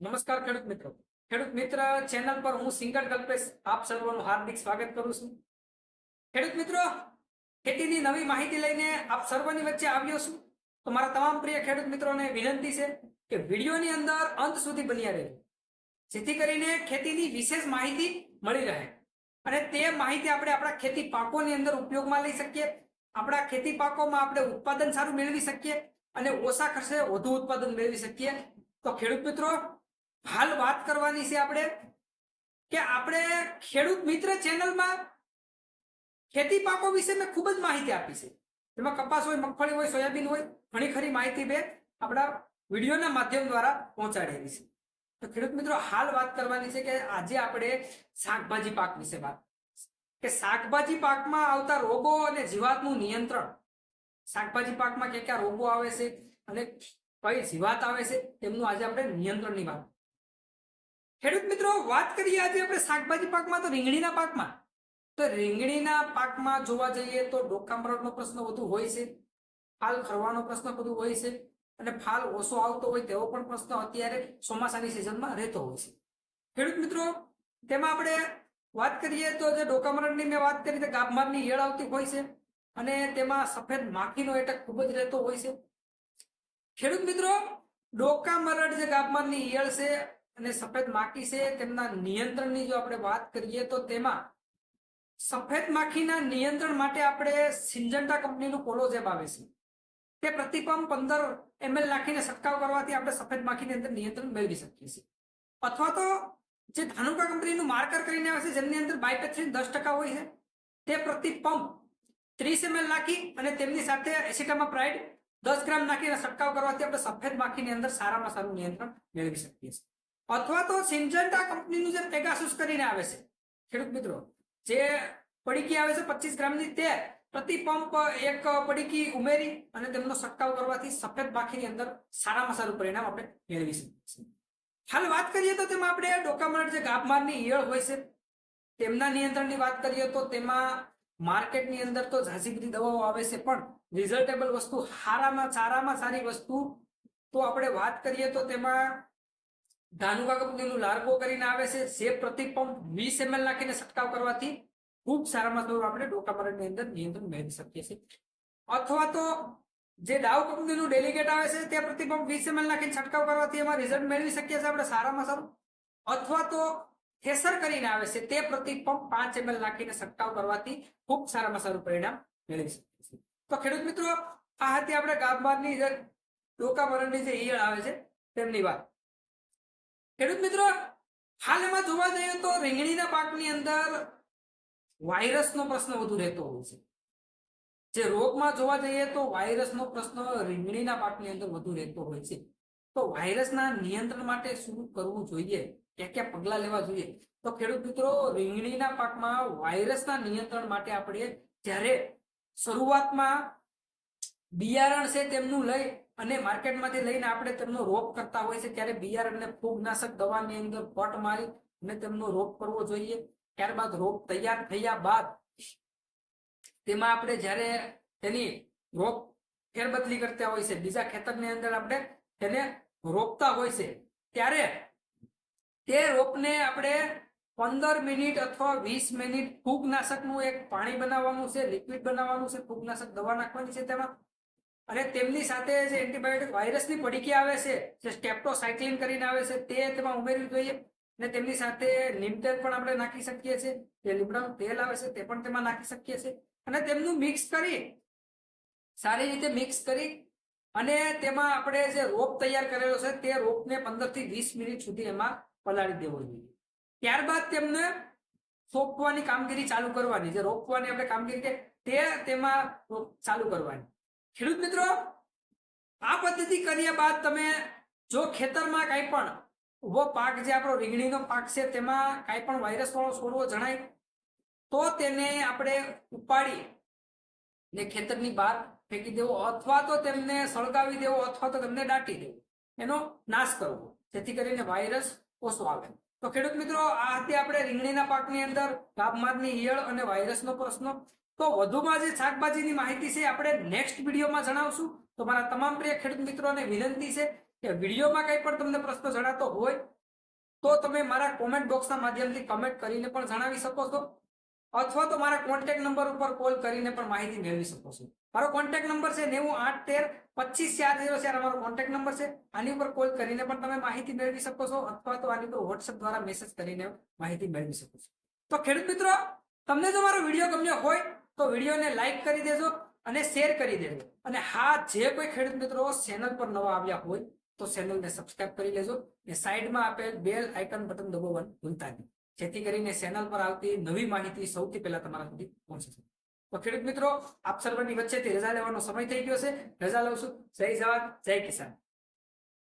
નમસ્કાર ખેડૂત મિત્રો. ખેડૂત મિત્ર ચેનલ પર હું સિંગર કલ્પેશ આપ સર્વનું હાર્દિક સ્વાગત કરું છું. ખેડૂત મિત્રો, ખેતીની નવી માહિતી લઈને આપ સર્વની વચ્ચે આવ્યો છું. તો મારા તમામ પ્રિય ખેડૂત મિત્રોને વિનંતી છે કે વિડીયોની અંદર અંત સુધી બન્યા રહેજો. જેથી કરીને ખેતીની વિશેષ માહિતી મળી રહે. અને તે માહિતી આપણે આપણા ખેતી પાકોની અંદર ઉપયોગમાં લઈ શકીએ. આપણા ખેતી પાકોમાં આપણે ઉત્પાદન સારું મેળવી શકીએ. અને ઓછા ખર્ચે વધુ ઉત્પાદન મેળવી શકીએ. તો ખેડૂત મિત્રો હાલ વાત કરવાની છે આપણે કે આપણે ખેડૂત મિત્ર ચેનલમાં ખેતી પાકો વિશે મેં ખૂબ જ માહિતી આપી છે. તેમાં કપાસ હોય, મગફળી હોય, સોયાબીન હોય, ઘણી ખરી માહિતી બે આપણા વિડીયોના માધ્યમ દ્વારા પહોંચાડેલી છે. તો ખેડૂત મિત્રો, હાલ વાત કરવાની છે કે આજે આપણે શાકભાજી પાક વિશે વાત કે શાકભાજી પાકમાં આવતા રોગો અને જીવાતનું નિયંત્રણ. શાકભાજી પાકમાં ક્યાં ક્યાં રોગો આવે છે અને કઈ જીવાત આવે છે, તેમનું આજે આપણે નિયંત્રણની વાત ખેડૂત મિત્રો, વાત કરીએ આજે આપણે શાકભાજી પાકમાં તો રીંગણીના પાકમાં. તો રીંગણીના પાકમાં જોવા જઈએ તો ડોકામરડનો પ્રશ્ન વધુ હોય છે, ફાલ ખરવાનો પ્રશ્ન બધું હોય છે, અને ફાલ ઓછો આવતો હોય તેવો પણ પ્રશ્ન અત્યારે ચોમાસાની સિઝનમાં રહેતો હોય છે. ખેડૂત મિત્રો, તેમાં આપણે વાત કરીએ તો જે ડોકામરડની મેં વાત કરી તો ગાભમારની હેળ આવતી હોય છે, અને તેમાં સફેદ માખીનો એટક ખૂબ જ રહેતો હોય છે. ખેડૂત મિત્રો ડોકા મરડ જે ગાભમારની ઈયળ છે અને સફેદ માખી છે, તેમના નિયંત્રણની જો આપણે વાત કરીએ તો તેમાં સફેદ માખીના નિયંત્રણ માટે આપણે સિંજન્ટા કંપનીનું કોલોજેબ આવે છે. તે પ્રતિપંપ પંદર એમએલ નાખીને છંટકાવ કરવાથી આપણે સફેદ માખીની અંદર નિયંત્રણ મેળવી શકીએ છીએ. અથવા તો જે ધાનુકા કંપનીનું માર્કર કરીને આવે છે, જેમની અંદર બાયપેથ્રીન દસ ટકા હોય છે, તે પ્રતિપંપ ત્રીસ એમએલ નાખી અને તેમની સાથે એસિટામાં પ્રાઇડ દસ ગ્રામ નાખીને છંટકાવ કરવાથી આપણે સફેદ માખીની અંદર સારામાં સારું નિયંત્રણ મેળવી શકીએ છીએ. અથવા તો સિન્જન્ટા કંપનીનું જે પેગાસુસ કરીને આવે છે. ખેડૂત મિત્રો, જે પડીકી આવે છે પચીસ ગ્રામની તે પ્રતિ પંપ એક પડીકી ઉમેરી અને તેમનો છંટકાવ કરવાથી સફેદ માખીની અંદર સારામાં સારું પરિણામ આપણે મેળવી શકીએ હાલ વાત કરીએ તો તેમાં આપણે ડોકામરડ જે ગાભમારની ઈયળ હોય છે, તેમના નિયંત્રણની વાત કરીએ તો તેમાં માર્કેટની અંદર તો ઝાઝી બધી દવાઓ આવે છે, પણ રિઝલ્ટેબલ વસ્તુ સારામાં સારામાં સારી વસ્તુ તો આપણે વાત કરીએ તો તેમાં ધાનુકા કંપનીનું લાર્ગો કરીને આવે છે જે પ્રતિ પંપ વીસ એમએલ નાખીને છંટકાવ કરવાથી ખૂબ સારામાં સારું આપણે ડોકામરડની અંદર નિયંત્રણ મેળવી શકીએ છીએ. અથવા તો જે ડાવ કંપનીનું ડેલિગેટ આવે છે, તે પ્રતિ પંપ વીસ એમએલ નાખીને છંટકાવ કરવાથી એમાં રિઝલ્ટ મેળવી શકીએ છીએ આપણે સારામાં સારું અથવા તો થેસર કરીને આવે છે, તે પ્રતિ પંપ પાંચ એમએલ નાખીને છંટકાવ કરવાથી ખૂબ સારામાં સારું પરિણામ મેળવી શકીએ છીએ. તો ખેડૂત મિત્રો, આ હતી આપણે ગામબારની જે ડોકામરણની જે ઈયળ આવે છે, તેમની વાત. ખેડૂત મિત્રો હાલ જોવા જઈએ તો રીંગણીના પાકની અંદર વાયરસનો પ્રશ્ન વધુ રહેતો હોય છે. જે રોગમાં જોવા જઈએ તો વાયરસનો પ્રશ્ન રીંગણીના પાકની અંદર વધુ રહેતો હોય છે. તો વાયરસના નિયંત્રણ માટે શું કરવું જોઈએ? ક્યાં ક્યાં પગલાં લેવા જોઈએ? તો ખેડૂત મિત્રો, રીંગણીના પાકમાં વાયરસના નિયંત્રણ માટે આપણે જ્યારે શરૂઆતમાં બિયારણ છે તેમનું લઈ અને માર્કેટમાંથી લઈને આપણે તેમનો રોપ કરતા હોય છે, ત્યારે બિયારણને ફૂગનાશક દવાની અંદર પટ મારી અને તેમનો રોપ કરવો જોઈએ. ત્યારબાદ રોપ તૈયાર થયા બાદ તેમાં આપણે જ્યારે તેની રોપ ફેરબદલી કરતા હોય છે, બીજા ખેતરની અંદર આપણે તેને રોપતા હોય છે, ત્યારે તે રોપને આપણે પંદર મિનિટ અથવા વીસ મિનિટ ફૂગનાશકનું એક પાણી બનાવવાનું છે, લિક્વિડ બનાવવાનું છે, ફૂગનાશક દવા નાખવાની છે તેમાં અને તેમની સાથે જે એન્ટીબાયોટિક વાયરસની પડીકી આવે છે, જે સ્ટેપ્ટોસાયક્લિન કરીને આવે છે, તે તેમાં ઉમેરવી જોઈએ. અને તેમની સાથે લીમતેલ પણ આપણે નાખી શકીએ છીએ. જે લીમડાનું તેલ આવે છે, તે પણ તેમાં નાખી શકીએ છીએ. અને તેમનું મિક્સ કરી, સારી રીતે મિક્સ કરી, અને તેમાં આપણે જે રોપ તૈયાર કરેલો છે, તે રોપને પંદરથી વીસ મિનિટ સુધી એમાં પલાળી દેવો જોઈએ. ત્યારબાદ તેમને સોંપવાની કામગીરી ચાલુ કરવાની. જે રોપવાની આપણે કામગીરી તે તેમાં ચાલુ કરવાની. ખેડૂત મિત્રો, આ પદ્ધતિ કર્યા બાદ તમે જો ખેતરમાં કાંઈ પણ ઊભો પાક જે આપણો રીંગણીનો પાક છે, તેમાં કાંઈ પણ વાયરસ વાળો છોડવો જણાય, તો તેને આપણે ઉપાડી ને ખેતરની બહાર ફેંકી દેવો અથવા તો તેમને સળગાવી દેવો અથવા તો તેમને દાટી દેવો. એનો નાશ કરવો, જેથી કરીને વાયરસ ઓછો આવે. તો ખેડૂત મિત્રો, આ હતી આપણે રીંગણીના પાકની અંદર, ગાભમારની ઈયળ અને વાયરસનો પ્રશ્ન. તો વધુમાં જે શાકભાજીની માહિતી છે આપણે નેક્સ્ટ વિડીયોમાં જણાવશું. તો મારા તમામ પ્રિય ખેડૂત મિત્રોને વિનંતી છે કે વિડીયોમાં કંઈ પણ તમને પ્રશ્ન જણાતો હોય, તો તમે મારા કોમેન્ટ બોક્સના માધ્યમથી કમેન્ટ કરીને પણ જણાવી શકો છો. અથવા તો મારા કોન્ટેક્ટ નંબર ઉપર કોલ કરીને પણ માહિતી મેળવી શકો છો. મારો કોન્ટેક્ટ નંબર છે નેવું આઠ તેર પચીસ ચાર જીરો ચાર. અમારો કોન્ટેક્ટ નંબર છે. આની ઉપર કોલ કરીને પણ તમે માહિતી મેળવી શકો છો અથવા તો આની ઉપર વોટ્સએપ દ્વારા મેસેજ કરીને માહિતી મેળવી શકો છો. તો ખેડૂત મિત્રો, તમને જો મારો વીડિયો ગમ્યો હોય તો વિડીયોને લાઈક કરી દેજો અને શેર કરી દેજો. અને હા, જે કોઈ ખેડૂત મિત્રો ચેનલ પર નવા આવ્યા હોય, તો ચેનલને સબસ્ક્રાઇબ કરી લેજો ને સાઈડમાં આપેલ બેલ આઇકન બટન દબાવવાનું ભૂલતા નહીં. જેથી કરીને ચેનલ પર આવતી નવી માહિતી સૌથી પહેલા તમારા સુધી પહોંચી છે. તો ખેડૂત મિત્રો, આપ સર્વની વચ્ચેથી રજા લેવાનો સમય થઈ ગયો છે. રજા લઉં છું. જય જવાન, જય કિસાન.